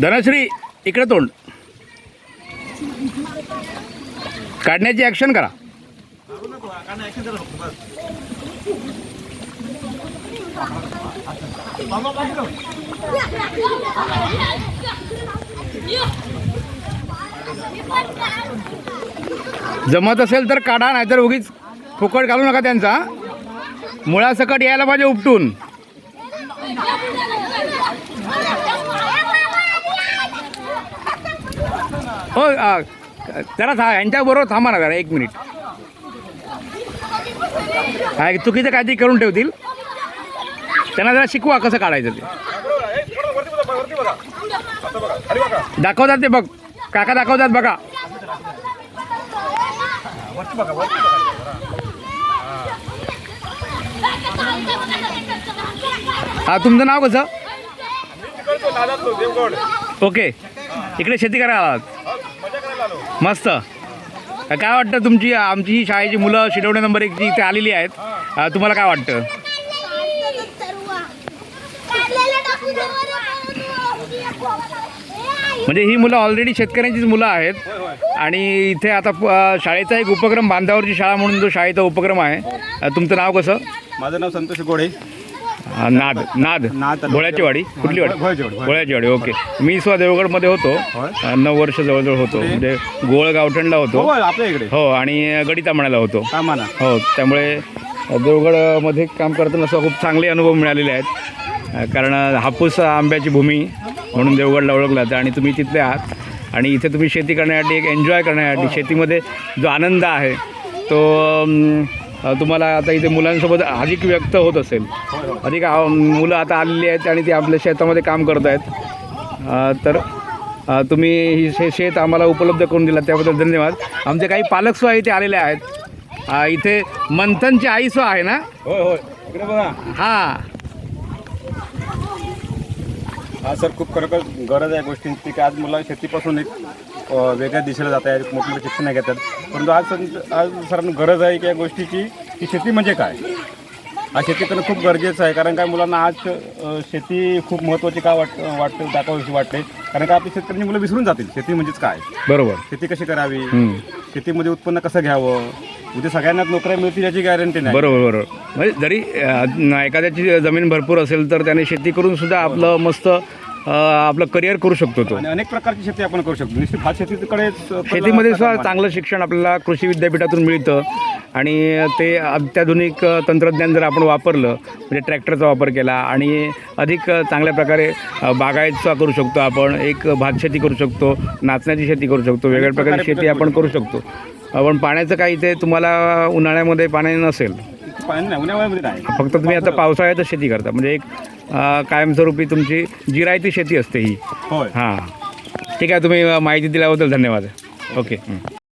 धनश्री इकडे तोंड. काढण्याची ॲक्शन करा. जमत असेल तर काढा नाहीतर उगीच फुकट घालू नका त्यांचा. मुळासकट यायला पाहिजे उपटून. हो आ, जरा था यांच्याबरोबर थांबा ना जरा एक मिनिट. हा चुकीचं काहीतरी करून ठेवतील. त्यांना जरा शिकवा कसं काढायचं ते. दाखवतात ते बघ. काका दाखवतात बघा. हा तुमचं नाव कसं? ओके. इकडे शेती करायला आलात. मस्त. काय वाटतं तुमची आमची ही शाळेची मुलं शिडवणे नंबर एक जी इथे आलेली आहेत तुम्हाला काय वाटतं? म्हणजे ही मुलं ऑलरेडी शेतकऱ्यांचीच मुलं आहेत. आणि इथे आता प- शाळेचा एक उपक्रम बांधावरची शाळा म्हणून जो शाळेचा उपक्रम आहे. तुमचं नाव कसं? माझं नाव संतोष गोडे. नाद नाद. नाद. भोळ्याची वाडी? कुठली वाडी? भोळ्याची वाडी, भोळ्याची वाडी ओके. मी सुद्धा देवगडमध्ये होतो. होय. अ, नऊ वर्ष जवळजवळ होतो. म्हणजे गोळ गावठणला हो होतो आपल्या इकडे. हो आणि गडी तांबण्याला होतो. कामाना हो त्यामुळे देवगडमध्ये काम करताना असं खूप चांगले अनुभव मिळालेले आहेत. अ, कारण हापूस आंब्याची भूमी म्हणून देवगडला ओळखला जातं आणि तुम्ही तिथले आहात. आणि इथे तुम्ही शेती करण्यासाठी एक एन्जॉय करण्यासाठी शेतीमध्ये जो आनंद आहे तो अम, तुम्हाला आता इथे मुलांसोबत अधिक व्यक्त होत असेल. अधिक मुलं आता आलेली आहेत आणि ती आपल्या शेतामध्ये काम करत आहेत. तर तुम्ही ही शे शेत आम्हाला उपलब्ध करून दिला त्याबद्दल धन्यवाद. आमचे काही पालकसुद्धा इथे आलेले आहेत. इथे मंथनची आई सुद्धा आहे ना? होय होय. इकडे बघा. हां. हा सर खूप खरोखर गरज आहे गोष्टींची की आज मुलं शेतीपासून एक वेगळ्या दिशेला जात आहेत मोठमोठे शिक्षण घेतात. परंतु आज आज सरांना गरज आहे की या गोष्टीची की शेती म्हणजे काय? आज शेती करणं खूप गरजेचं आहे कारण काय मुलांना आज शेती खूप महत्त्वाची का वाट वाटते दाखवावीशी वाटते. कारण का आपली शेतकऱ्यांची मुलं विसरून जातील शेती म्हणजेच काय? बरोबर. शेती कशी करावी. शेतीमध्ये उत्पन्न कसं घ्यावं? उद्या सगळ्यांनाच नोकऱ्या मिळतील याची गॅरंटी नाही. बरोबर बरोबर. म्हणजे जरी एखाद्याची जमीन भरपूर असेल तर त्याने शेती करून सुद्धा आपलं मस्त आपलं करिअर करू शकतो तो. आणि अनेक प्रकारची शेती आपण करू शकतो. भात शेतीकडेच शेतीमध्ये सुद्धा चांगलं शिक्षण आपल्याला कृषी विद्यापीठातून मिळतं. आणि ते अत्याधुनिक तंत्रज्ञान जर आपण वापरलं म्हणजे ट्रॅक्टरचा वापर केला आणि अधिक चांगल्या प्रकारे बागायतचा करू शकतो आपण एक भात शेती करू शकतो नाचण्याची शेती करू शकतो वेगवेगळ्या प्रकारची शेती आपण करू शकतो. पण पाण्याचं काही ते तुम्हाला उन्हाळ्यामध्ये पाणी नसेल. पाणी नाही उन्हाळ्यामध्ये नाही. फक्त तुम्ही आता पावसाळ्यातच शेती करता. म्हणजे एक अ, कायमस्वरूपी तुमची जिरायती शेती असते ही. होय. हां. ठीक आहे तुम्ही माहिती दिल्याबद्दल धन्यवाद. ओके. हं.